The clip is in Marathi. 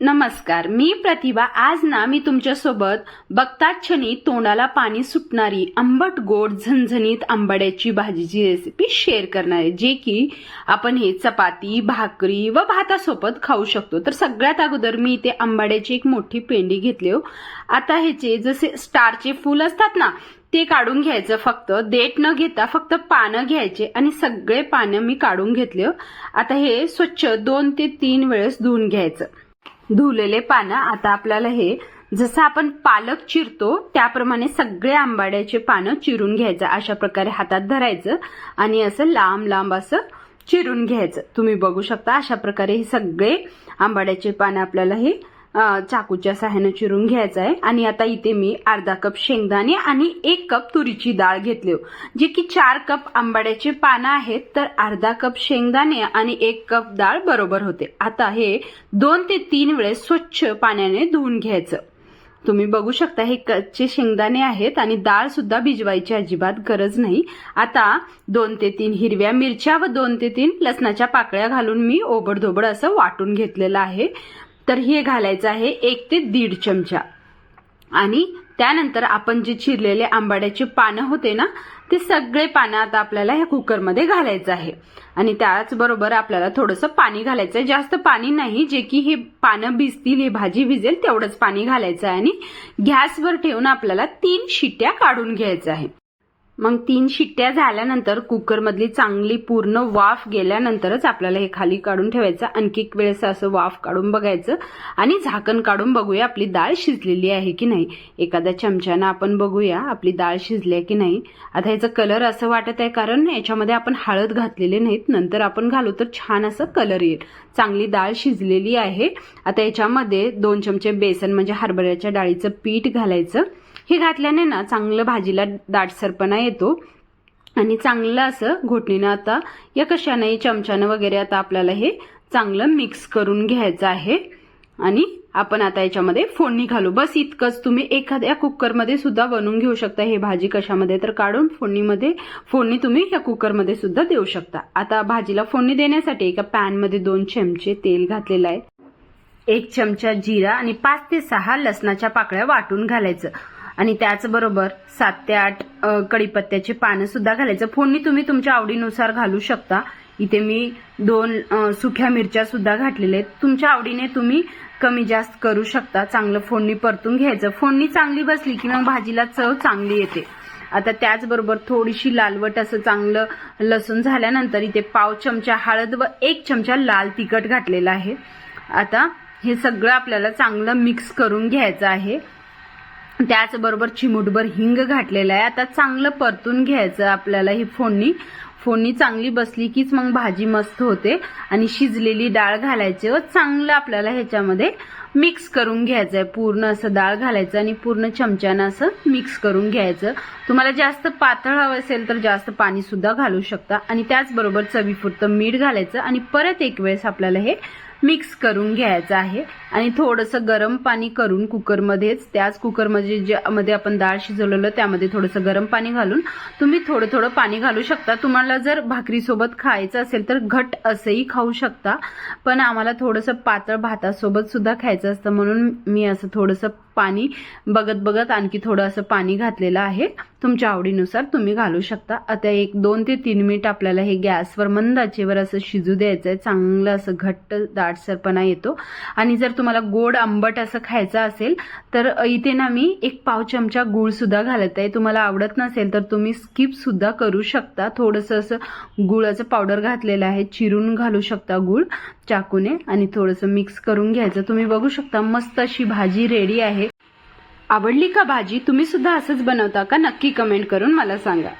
नमस्कार मी प्रतिभा. आज ना मी तुमच्यासोबत बघताच क्षणी तोंडाला पाणी सुटणारी आंबट गोड झणझणीत आंबाड्याची भाजीची रेसिपी शेअर करणार आहे जे की आपण हे चपाती भाकरी व भातासोबत खाऊ शकतो. तर सगळ्यात अगोदर मी इथे आंबाड्याची एक मोठी पेंडी घेतली हो. आता ह्याचे जसे स्टारचे फूल असतात ना ते काढून घ्यायचं फक्त. देठ न घेता फक्त पानं घ्यायचे आणि सगळे पानं मी काढून घेतले हो. आता हे स्वच्छ दोन ते तीन वेळेस धुवून घ्यायचं. धुलेले पानं. आता आपल्याला हे जसं आपण पालक चिरतो त्याप्रमाणे सगळे आंबाड्याचे पानं चिरून घ्यायचं. अशा प्रकारे हातात धरायचं आणि असं लांब लांब असं चिरून घ्यायचं. तुम्ही बघू शकता अशा प्रकारे हे सगळे आंबाड्याचे पानं आपल्याला हे चाकूच्या सहाय्यानं चिरून घ्यायचं आहे आणि आता इथे मी अर्धा कप शेंगदाणे आणि एक कप तुरीची डाळ घेतली हो. जे की चार कप आंबाड्याचे पानं आहेत तर अर्धा कप शेंगदाणे आणि एक कप डाळ बरोबर होते. आता हे दोन ते तीन वेळेस स्वच्छ पाण्याने धुवून घ्यायचं. तुम्ही बघू शकता हे कच्चे शेंगदाणे आहेत आणि डाळ सुद्धा भिजवायची अजिबात गरज नाही. आता दोन ते तीन हिरव्या मिरच्या व दोन ते तीन लसणाच्या पाकळ्या घालून मी ओबडधोबड असं वाटून घेतलेलं आहे. तर हे घालायचं आहे एक ते दीड चमचा. आणि त्यानंतर आपण जे चिरलेले आंबाड्याचे पानं होते ना ते सगळे पानं आता आपल्याला ह्या कुकरमध्ये घालायचं आहे. आणि त्याचबरोबर आपल्याला थोडंसं पाणी घालायचं आहे. जास्त पाणी नाही जे की हे पानं भिजतील ही भाजी भिजेल तेवढंच पाणी घालायचं आहे. आणि गॅसवर ठेवून आपल्याला तीन शिट्ट्या काढून घ्यायचं आहे. मग तीन शिट्ट्या झाल्यानंतर कुकरमधली चांगली पूर्ण वाफ गेल्यानंतरच आपल्याला हे खाली काढून ठेवायचं. आणखी एक वेळेस असं वाफ काढून बघायचं. आणि झाकण काढून बघूया आपली डाळ शिजलेली आहे की नाही. एखाद्या चमच्यानं आपण बघूया आपली डाळ शिजली आहे की नाही. आता ह्याचं कलर असं वाटत आहे कारण याच्यामध्ये आपण हळद घातलेले नाहीत. नंतर आपण घालू तर छान असं कलर येईल. चांगली डाळ शिजलेली आहे. आता याच्यामध्ये दोन चमचे बेसन म्हणजे हरभऱ्याच्या डाळीचं पीठ घालायचं. हे घातल्याने ना चांगलं भाजीला दाटसरपणा येतो. आणि चांगलं असं घोटणीनं आता या कशाने चमच्यानं वगैरे आता आपल्याला हे चांगलं मिक्स करून घ्यायचं आहे. आणि आपण आता याच्यामध्ये फोडणी घालू. बस इतकंच. तुम्ही एखाद्या कुकरमध्ये सुद्धा बनवून घेऊ शकता. हे भाजी कशामध्ये तर काढून फोडणीमध्ये फोडणी तुम्ही या कुकरमध्ये सुद्धा देऊ शकता. आता भाजीला फोडणी देण्यासाठी एका पॅनमध्ये दोन चमचे तेल घातलेलं आहे. एक चमचा जिरा आणि पाच ते सहा लसणाच्या पाकळ्या वाटून घालायचं. आणि त्याचबरोबर सात ते आठ अ, पानं सुद्धा घालायचं. फोडणी तुम्ही तुमच्या आवडीनुसार घालू शकता. इथे मी दोन सुख्या सुक्या मिरच्या सुद्धा घातलेल्या आहेत. तुमच्या आवडीने तुम्ही कमी जास्त करू शकता. चांगलं फोडणी परतून घ्यायचं. फोडणी चांगली बसली की मग भाजीला चव चांगली येते. आता त्याचबरोबर थोडीशी लालवट असं चांगलं लसूण झाल्यानंतर इथे पाव चमचा हळद व एक चमचा लाल तिखट घातलेला आहे. आता हे सगळं आपल्याला चांगलं मिक्स करून घ्यायचं आहे. त्याचबरोबर चिमूटभर हिंग घातलेलं आहे. आता चांगलं परतून घ्यायचं आपल्याला ही फोडणी. फोडणी चांगली बसली कीच मग भाजी मस्त होते. आणि शिजलेली डाळ घालायची व चांगलं आपल्याला ह्याच्यामध्ये मिक्स करून घ्यायचं आहे पूर्ण असं डाळ घालायचं आणि पूर्ण चमच्यानं असं मिक्स करून घ्यायचं. तुम्हाला जास्त पातळ हवं असेल तर जास्त पाणी सुद्धा घालू शकता. आणि त्याचबरोबर चवीपुरतं मीठ घालायचं आणि परत एक वेळेस आपल्याला हे मिक्स करून घ्यायचं आहे. आणि थोडंसं गरम पाणी करून कुकरमध्येच त्याच कुकरमध्ये ज्यामध्ये आपण डाळ शिजवलेलं त्यामध्ये थोडंसं गरम पाणी घालून तुम्ही थोडं थोडं पाणी घालू शकता. तुम्हाला जर भाकरीसोबत खायचं असेल तर घट असंही खाऊ शकता. पण आम्हाला थोडंसं पातळ भातासोबत सुद्धा खायचं असतं म्हणून मी असं थोडंसं पाणी बघत बघत आणखी थोडं असं पाणी घातलेलं आहे. तुमच्या आवडीनुसार तुम्ही घालू शकता. आता एक दोन ते तीन मिनिट आपल्याला हे गॅसवर मंद आचेवर असं शिजू द्यायचं आहे चांगलं असं घट्ट दाटसरपणा येतो. आणि जर तुम्हाला गोड आंबट असं खायचं असेल तर इथे ना मी एक पाव चमचा गूळ सुद्धा घालत आहे. तुम्हाला आवडत नसेल तर तुम्ही स्किप सुद्धा करू शकता. थोडंसं असं गुळाचं पावडर घातलेलं आहे. चिरून घालू शकता गूळ चाकूने आणि थोडंसं मिक्स करून घ्यायचं. तुम्ही बघू शकता मस्त अशी भाजी रेडी आहे. आवडली का भाजी? तुम्ही सुद्धा असंच बनवता का? नक्की कमेंट करून मला सांगा.